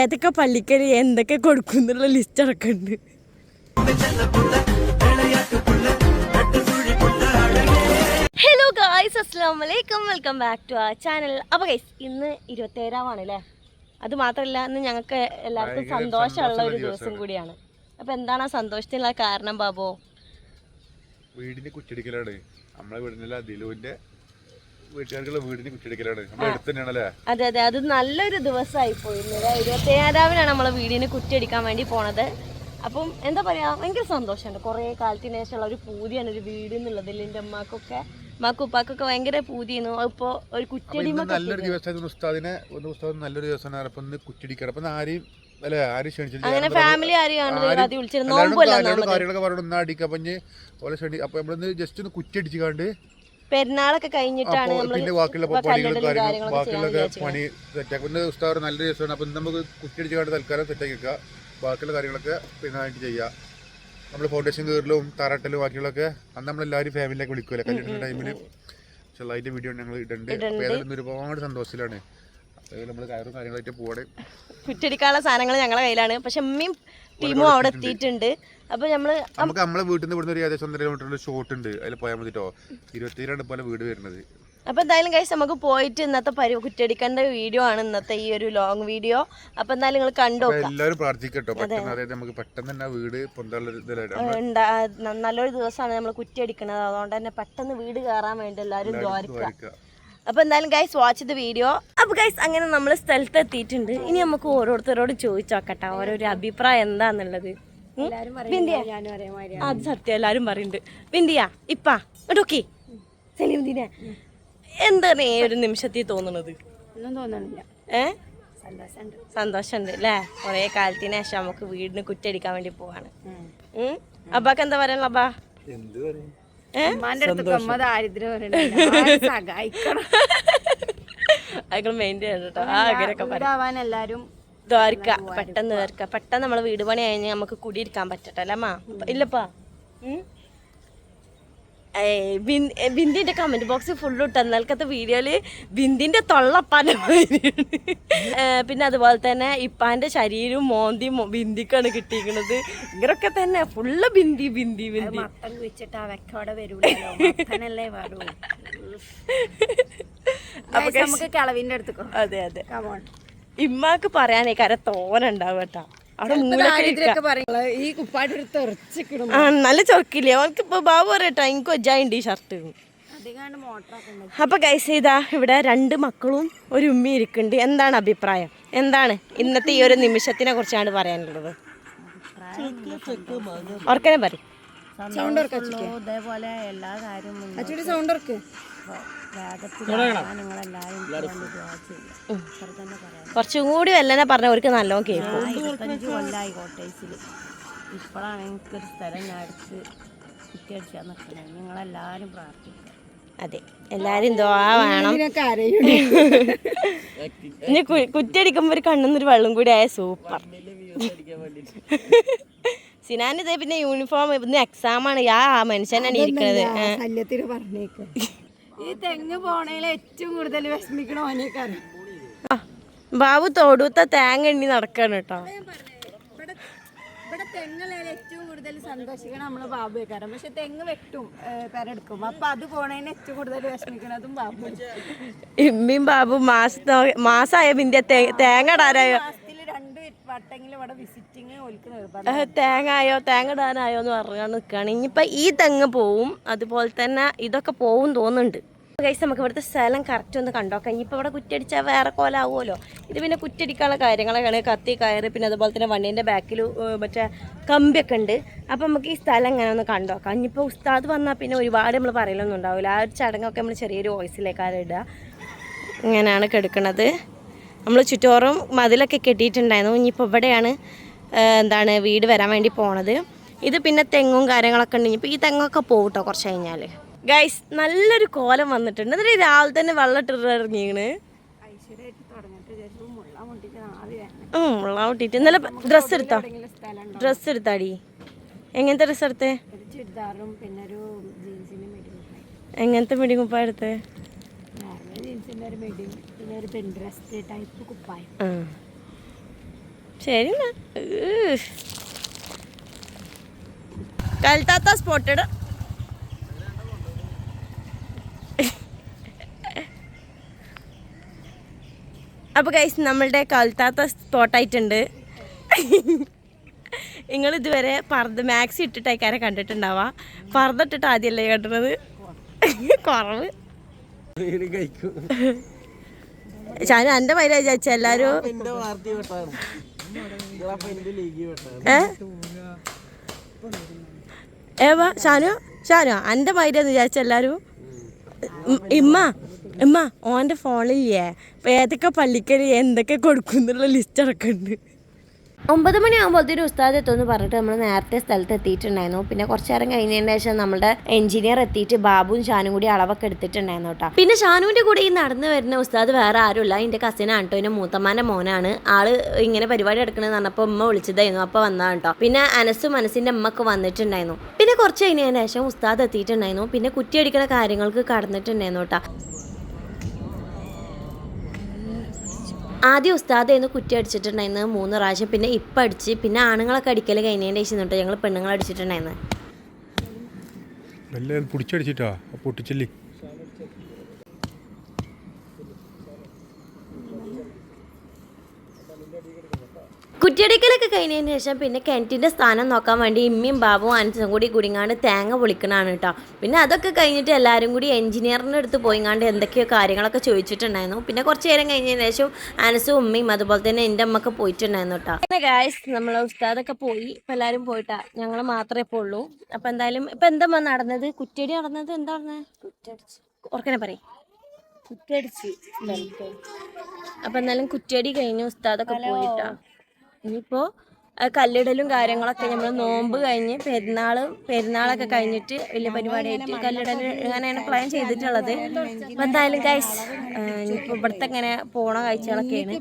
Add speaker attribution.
Speaker 1: ഏതൊക്കെ പള്ളിക്കരി എന്തൊക്കെ കൊടുക്കും എന്നുള്ള ലിസ്റ്റ് അടക്കുന്നുണ്ട് ഹലോ ഗായ്സ് അസ്സാം വലൈക്കും വെൽക്കം ബാക്ക് ടു ആ ചാനൽ അപ്പോൾ ഗൈസ് ഇന്ന് ഇരുപത്തേഴാമാണ് അല്ലേ അത് മാത്രമല്ല ഇന്ന് ഞങ്ങൾക്ക് എല്ലാവർക്കും സന്തോഷമുള്ള ഒരു ദിവസം കൂടിയാണ്. അപ്പോൾ എന്താണ് ആ സന്തോഷത്തിനുള്ള കാരണം ബാബോ?
Speaker 2: വീടിന് കുറ്റടിക്കലാണ് നമ്മളെ വീടിനല്ല ദിലുവിന്റെ വീട്ടുകാർക്കുള്ള വീടിന് കുറ്റടിക്കലാണ് നമ്മുടെ അടുത്ത് തന്നെയാണല്ലേ
Speaker 1: അതെ അതെ. അത് നല്ലൊരു ദിവസമായി പോയി ഇന്നലെ ഇരുപത്തേഴാവിനാണ് നമ്മളെ വീടിന് കുറ്റിയടിക്കാൻ വേണ്ടി പോണത്. അപ്പം എന്താ പറയാ ഭയങ്കര സന്തോഷമുണ്ട് കുറേ കാലത്തിന് ശേഷമുള്ള ഒരു പൂതിയാണ് ഒരു വീട് എന്നുള്ളതിൽ എന്റെ അമ്മക്കൊക്കെ അമ്മക്കും ഉപ്പാക്കൊക്കെ ഭയങ്കര പൂതിയെന്നു ഇപ്പോ ഒരു
Speaker 2: കുറ്റി നല്ലൊരു ദിവസമായിരുന്നു ഉസ്താദിനെ ഒന്ന് ഉസ്താദ് നല്ലൊരു ദിവസമാണ്. അപ്പൊ ഇന്ന് കുറ്റടിക്കണം അപ്പൊ ഇന്ന് ആരെയും അല്ലെ ആരും ക്ഷണിച്ചില്ല
Speaker 1: അങ്ങനെ ഫാമിലി ആരെയാണ്
Speaker 2: ആരും-
Speaker 1: ആദ്യം വിളിച്ചത്
Speaker 2: എല്ലാവരോടും
Speaker 1: നോമ്പല്ല
Speaker 2: കാര്യങ്ങൾ
Speaker 1: ഒന്നാമത്
Speaker 2: കാര്യങ്ങളൊക്കെ പറഞ്ഞു ഒന്ന് അടിക്കാം അപ്പൊ ഓലെ ക്ഷണി അപ്പൊ നമ്മളിന്ന് ജസ്റ്റ് ഒന്ന് കുറ്റടിച്ച് കാണ്ട്
Speaker 1: പെരുന്നാളൊക്കെ കഴിഞ്ഞിട്ടാണ്
Speaker 2: പിന്നെ ബാക്കിയുള്ള പണികളും കാര്യങ്ങളും
Speaker 1: കാര്യങ്ങളൊക്കെ
Speaker 2: ബാക്കിയുള്ളൊക്കെ
Speaker 1: ചെയ്യാൻ
Speaker 2: പണി സെറ്റാക്കും. ഇന്ന് ഉസ്താദ് നല്ലൊരു ദിവസമാണ് അപ്പൊ ഇന്ന് നമുക്ക് കുറ്റടിച്ച് കാണ്ട് തൽക്കാലം സെറ്റാക്കി വെക്കുക ബാക്കിയുള്ള കാര്യങ്ങളൊക്കെ പിന്നെ ആയിട്ട് ചെയ്യാം. നമ്മൾ ഫൗണ്ടേഷൻ കീറലും തറട്ടലും ബാക്കിയുള്ളൊക്കെ അന്ന് നമ്മളെല്ലാവരും ഫാമിലിയിലേക്ക് വിളിക്കുമല്ലോ കല്യാണ ടൈമിന് പക്ഷേ അതിന്റെ വീഡിയോ ഞങ്ങൾ ഇടുന്നുണ്ട് അപ്പൊ ഏതായാലും ഇന്ന് ഒരുപാട് സന്തോഷത്തിലാണ്. അപ്പോൾ നമ്മൾ കയറും കാര്യങ്ങളായിട്ട് പോകണേ
Speaker 1: കുറ്റടിക്കാനുള്ള സാധനങ്ങൾ ഞങ്ങളുടെ കയ്യിലാണ്. പക്ഷെ അമ്മയും ടീമും അവിടെ എത്തിയിട്ടുണ്ട്. അപ്പൊ നമ്മൾ
Speaker 2: നമുക്ക് നമ്മളെ വീട്ടിൽ നിന്ന് ഇവിടുന്ന് ഒരു ഏകദേശം ഒന്നര കിലോമീറ്ററിന്റെ ഷോട്ട് ഉണ്ട്. അതിൽ പോയാൽ മതി കേട്ടോ ഇരുപത്തിരണ്ട് പോലെ വീട് വരുന്നത്.
Speaker 1: അപ്പോൾ എന്തായാലും കഴിച്ച് നമുക്ക് പോയിട്ട് ഇന്നത്തെ പരി കുറ്റടിക്കേണ്ട വീഡിയോ ആണ് ഇന്നത്തെ ഈ ഒരു ലോങ് വീഡിയോ അപ്പോൾ എന്തായാലും നിങ്ങൾ കണ്ടു
Speaker 2: എല്ലാവരും പ്രാർത്ഥിക്കട്ടോ പെട്ടെന്ന് അതായത് നമുക്ക് പെട്ടെന്ന് തന്നെ വീട്
Speaker 1: നല്ലൊരു ദിവസമാണ് നമ്മൾ കുറ്റടിക്കണത് അതുകൊണ്ട് തന്നെ പെട്ടെന്ന് വീട് കയറാൻ വേണ്ടി എല്ലാവരും ദ്വാരിക്കുക. അപ്പോൾ എന്തായാലും ഗൈസ് വാച്ച് ദ വീഡിയോ അപ്പോൾ ഗൈസ് അങ്ങനെ നമ്മൾ സ്ഥലത്ത് എത്തിയിട്ടുണ്ട്. ഇനി നമുക്ക് ഓരോരുത്തരോട് ചോദിച്ചു നോക്കട്ടെ ഓരോരു അഭിപ്രായം എന്താന്നുള്ളത്? അത് സത്യം എല്ലാരും പറയുന്നുണ്ട്. ബിന്ദിയാ ഇപ്പാ ഓക്കെ സലീംദീനെ എന്താണ് ഈ ഒരു നിമിഷത്തിൽ തോന്നുന്നത്?
Speaker 3: ഒന്നും തോന്നണില്ല. സന്തോഷമുണ്ട്.
Speaker 1: അല്ലേ കുറേ കാലത്തിന് ശേഷം നമുക്ക് വീടിന് കുറ്റടിക്കാൻ വേണ്ടി പോവാണ്? അബ്ബാക്ക് എന്താ പറയാനുള്ള അബ്ബാ കേട്ടോ. ആ അങ്ങനെയൊക്കെ
Speaker 3: എല്ലാരും
Speaker 1: ദ്വാരിക്ക. പെട്ടെന്ന് തീർക്ക പെട്ടെന്ന് നമ്മളെ വീട് പണി കഴിഞ്ഞ് നമുക്ക് കുടിയിരിക്കാൻ പറ്റട്ടല്ലേ അമ്മ? ഇല്ലപ്പാ. ബിന്ദിന്റെ കമന്റ് ബോക്സ് ഫുള്ള് ഇട്ട. ഇന്നലത്തെ വീഡിയോയിൽ ബിന്ദിന്റെ തൊള്ളപ്പാന്റെ മാതിരിയാണ്. പിന്നെ അതുപോലെ തന്നെ ഇപ്പാന്റെ ശരീരവും മോന്തി ബിന്ദിക്കാണ് കിട്ടിയിരിക്കുന്നത്. ഇങ്ങനൊക്കെ തന്നെ ഫുള്ള് ബിന്ദി ബിന്ദി ബിന്ദി
Speaker 3: നമുക്ക് കളവിന്റെ അടുത്ത്
Speaker 1: അതെ അതെ. ഇമ്മാക്ക് പറയാനേ കര തോനുണ്ടാവും കേട്ടാ. നല്ല ചൊറക്കില്ലേ? അവൾക്ക് ഇപ്പൊ ബാബു പറയട്ടോ എനിക്ക് ഒജായുണ്ട് ഈ ഷർട്ട് അപ്പൊ കൈസ് ഇതാ ഇവിടെ രണ്ട് മക്കളും ഒരു ഉമ്മി ഇരിക്കുന്നുണ്ട്. എന്താണ് അഭിപ്രായം? എന്താണ് ഇന്നത്തെ ഈ ഒരു നിമിഷത്തിനെ കുറിച്ചാണ് പറയാനുള്ളത്? ഓർക്കനെ പറയും.
Speaker 3: സൗണ്ട് ഇതേപോലെ എല്ലാ കാര്യവും സൗണ്ട്
Speaker 1: കുറച്ചും കൂടി വല്ലനെ പറഞ്ഞ അവർക്ക് നല്ലോണം കേൾക്കും.
Speaker 3: കൊല്ലായി കോട്ടേഴ്സിൽ ഇപ്പോഴാണ് എനിക്കൊരു സ്ഥലം ഞാൻ അടുത്ത് കുറ്റിയടിച്ചാൽ നിൽക്കണേ നിങ്ങളെല്ലാവരും പ്രാർത്ഥിക്കുക
Speaker 1: അതെ. എല്ലാരും എന്തോ വേണം. ഇനി കുറ്റിയടിക്കുമ്പോ ഒരു കണ്ണുന്നൊരു വെള്ളം കൂടി ആയ സൂപ്പർ. സിനാൻ ഇതേ പിന്നെ യൂണിഫോം ഇന്ന് എക്സാം ആണ്. യാ ആ മനുഷ്യനാണ് ഇരിക്കുന്നത്
Speaker 3: ഈ തെങ്ങ് പോണേൽ ഏറ്റവും കൂടുതൽ വിഷമിക്കണ ഓനേക്കാണ്.
Speaker 1: ബാബു തൊടുത്ത തേങ്ങ എണ്ണി നടക്കാണ് കേട്ടോ.
Speaker 3: ഇവിടെ തെങ്ങുള്ളതിൽ ഏറ്റവും കൂടുതൽ സന്തോഷിക്കണം നമ്മൾ ബാബുക്കാരൻ പക്ഷെ തെങ്ങ് വെട്ടും പെരെടുക്കും അപ്പൊ അത് പോണേന് ഏറ്റവും കൂടുതൽ വിഷമിക്കണതും ബാബു
Speaker 1: ഇമ്മിയും ബാബു മാസ മാസമായ പിന്നെ തേങ്ങ ഇടാനായോ? ഏഹ്, തേങ്ങ ഇടാനായോ എന്ന് പറഞ്ഞാൽ നിൽക്കുകയാണ് ഇനിയിപ്പോൾ ഈ തെങ്ങ് പോവും അതുപോലെ തന്നെ ഇതൊക്കെ പോവും തോന്നുന്നുണ്ട്. കഴിച്ച് നമുക്ക് ഇവിടുത്തെ സ്ഥലം കറക്റ്റ് ഒന്ന് കണ്ടോക്കാം. ഇനിയിപ്പോൾ ഇവിടെ കുറ്റടിച്ചാൽ വേറെ കോലാവുമല്ലോ ഇത് പിന്നെ കുറ്റടിക്കാനുള്ള കാര്യങ്ങളൊക്കെയാണ്. കത്തി കയറ് പിന്നെ അതുപോലെ തന്നെ വണ്ടീന്റെ ബാക്കിൽ മറ്റേ കമ്പിയൊക്കെ ഉണ്ട്. അപ്പം നമുക്ക് ഈ സ്ഥലം ഇങ്ങനെ ഒന്ന് കണ്ടോക്കാം. ഇനിയിപ്പോൾ ഉസ്താദ് വന്നാൽ പിന്നെ ഒരുപാട് നമ്മൾ പറയലൊന്നും ഉണ്ടാവില്ല ആ ഒരു ചടങ്ങൊക്കെ നമ്മൾ ചെറിയൊരു വോയിസിലേക്കാരിടുക ഇങ്ങനെയാണ് കിടക്കുന്നത് നമ്മൾ ചുറ്റോറും മതിലൊക്കെ കെട്ടിയിട്ടുണ്ടായിരുന്നു. ഇനിയിപ്പോൾ ഇവിടെയാണ് എന്താണ് വീട് വരാൻ വേണ്ടി പോണത്. ഇത് പിന്നെ തെങ്ങും കാര്യങ്ങളൊക്കെ ഉണ്ട്. ഇനിയിപ്പോൾ ഈ തെങ്ങൊക്കെ പോകും കുറച്ച് കഴിഞ്ഞാൽ ഗൈസ് നല്ലൊരു കോലം വന്നിട്ടുണ്ട്. എന്നിട്ട് രാവിലെ തന്നെ വെള്ളം ഇട്ടിട്ട് ഇറങ്ങിയാണ്
Speaker 3: മുള്ള
Speaker 1: കൂട്ടിയിട്ട്. ഇന്നലെ ഡ്രസ്സ് എടുത്തോ? ഡ്രസ്സ് എടുത്താടി. എങ്ങനത്തെ ഡ്രസ്സ് എടുത്തേ? എങ്ങനത്തെ മിടി കുപ്പ എടുത്തേ?
Speaker 3: പിന്നെ ഒരു പെൻഡ്രസ്റ്റ് ടൈപ്പ് കുപ്പായം.
Speaker 1: ശരി കൽത്താത്ത സ്പോട്ടഡ് അപ്പോൾ കൈസ് നമ്മളുടെ കൽത്താത്ത സ്പോട്ടായിട്ടുണ്ട് നിങ്ങൾ ഇതുവരെ പർദ്ദ മാക്സി ഇട്ടിട്ട് അയക്കാരെ കണ്ടിട്ടുണ്ടാവാ. പർദ്ദ ഇട്ടിട്ട് ആദ്യമല്ലേ കണ്ടത്? കുറവ്. ഞാൻ എന്റെ പേര് വിചാരിച്ച എല്ലാരും ഏ? ഏവാ ഷാനു ഷാനു എന്റെ മൈരെന്ന് വിചാരിച്ച എല്ലാരും ഉം, ഇമ്മ ഇമ്മ ഓന്റെ ഫോണില്ലേ ഇപ്പൊ ഏതൊക്കെ പള്ളിക്കൽ എന്തൊക്കെ കൊടുക്കുന്നുള്ള ലിസ്റ്റ് ഇറക്കുന്നുണ്ട്. ഒമ്പത് മണിയാകുമ്പോഴത്തേനും ഉസ്താദ് എത്തുമെന്ന് പറഞ്ഞിട്ട് നമ്മൾ നേരത്തെ സ്ഥലത്ത് എത്തിയിട്ടുണ്ടായിരുന്നു പിന്നെ കുറച്ച് നേരം കഴിഞ്ഞതിന് ശേഷം നമ്മുടെ എഞ്ചിനീയർ എത്തിയിട്ട് ബാബുവും ഷാനും കൂടി അളവൊക്കെ എടുത്തിട്ടുണ്ടായിരുന്നു കേട്ടോ. പിന്നെ ഷാനുവിന്റെ കൂടെ ഈ നടന്നു വരുന്ന ഉസ്താദ് വേറെ ആരുമില്ല. എന്റെ കസിൻ കേട്ടോ എന്റെ മൂത്തമ്മാന്റെ മോനാണ്. ആൾ ഇങ്ങനെ പരിപാടി എടുക്കണമെന്ന് പറഞ്ഞപ്പോൾ ഉമ്മ വിളിച്ചതായിരുന്നു. അപ്പോൾ വന്നതാണ് കേട്ടോ. പിന്നെ അനസും മനസ്സിന്റെ അമ്മയ്ക്ക് വന്നിട്ടുണ്ടായിരുന്നു. പിന്നെ കുറച്ച് കഴിഞ്ഞതിന് ശേഷം ഉസ്താദ് എത്തിയിട്ടുണ്ടായിരുന്നു. പിന്നെ കുറ്റിയടിക്കുന്ന കാര്യങ്ങൾക്ക് കടന്നിട്ടുണ്ടായിരുന്നു കേട്ടോ. ആദ്യം ഉസ്താദ് എന്ന് കുറ്റി അടിച്ചിട്ടുണ്ടായിരുന്നു മൂന്ന് പ്രാവശ്യം. പിന്നെ ഇപ്പം അടിച്ച്. പിന്നെ ആണുങ്ങളൊക്കെ അടിക്കൽ കഴിഞ്ഞതിന്റെ ശേഷം തൊട്ട് ഞങ്ങൾ
Speaker 2: നല്ല പിടിച്ചടിച്ചിട്ടാ? പൊട്ടിച്ചില്ലേ.
Speaker 1: കുറ്റിയടിക്കലൊക്കെ കഴിഞ്ഞതിന് ശേഷം പിന്നെ കിണറ്റിന്റെ സ്ഥാനം നോക്കാൻ വേണ്ടി ഇമ്മിയും ബാബുവും അനസും കൂടി കുടിങ്ങാണ്ട് തേങ്ങ പൊളിക്കണാണ് കേട്ടോ പിന്നെ അതൊക്കെ കഴിഞ്ഞിട്ട് എല്ലാവരും കൂടി എഞ്ചിനീയറിന്റെ അടുത്ത് പോയിങ്ങാണ്ട് എന്തൊക്കെയോ കാര്യങ്ങളൊക്കെ ചോദിച്ചിട്ടുണ്ടായിരുന്നു. പിന്നെ കുറച്ച് നേരം കഴിഞ്ഞതിന് ശേഷം അനസും ഉമ്മയും അതുപോലെ തന്നെ എന്റെ അമ്മയ്ക്ക് പോയിട്ടുണ്ടായിരുന്നു കേട്ടോ ഗായ്സ് നമ്മളെ ഉസ്താദൊക്കെ പോയി. ഇപ്പം എല്ലാവരും പോയിട്ടാ. ഞങ്ങൾ മാത്രമേ ഇപ്പോൾ ഉള്ളൂ. അപ്പം എന്തായാലും ഇപ്പം എന്താ നടന്നത്? കുറ്റിയടി നടന്നത്? എന്താ നടന്നത് കുറ്റടിച്ച് ഓർക്കനെ പറയും. കുറ്റടിച്ച് അപ്പം എന്തായാലും കുറ്റടി കഴിഞ്ഞു ഉസ്താദൊക്കെ പോയിട്ടാ. ഇനിയിപ്പോൾ കല്ലിടലും കാര്യങ്ങളൊക്കെ നമ്മൾ നോമ്പ് കഴിഞ്ഞ് പെരുന്നാൾ പെരുന്നാളൊക്കെ കഴിഞ്ഞിട്ട് വലിയ പരിപാടിയായിട്ട് കല്ലിടൽ അങ്ങനെയാണ് പ്ലാൻ ചെയ്തിട്ടുള്ളത്? അപ്പോൾ എന്തായാലും കഴിച്ച് ഇനിയിപ്പോൾ ഇവിടുത്തെ ഇങ്ങനെ പോണ കാഴ്ചകളൊക്കെയാണ്.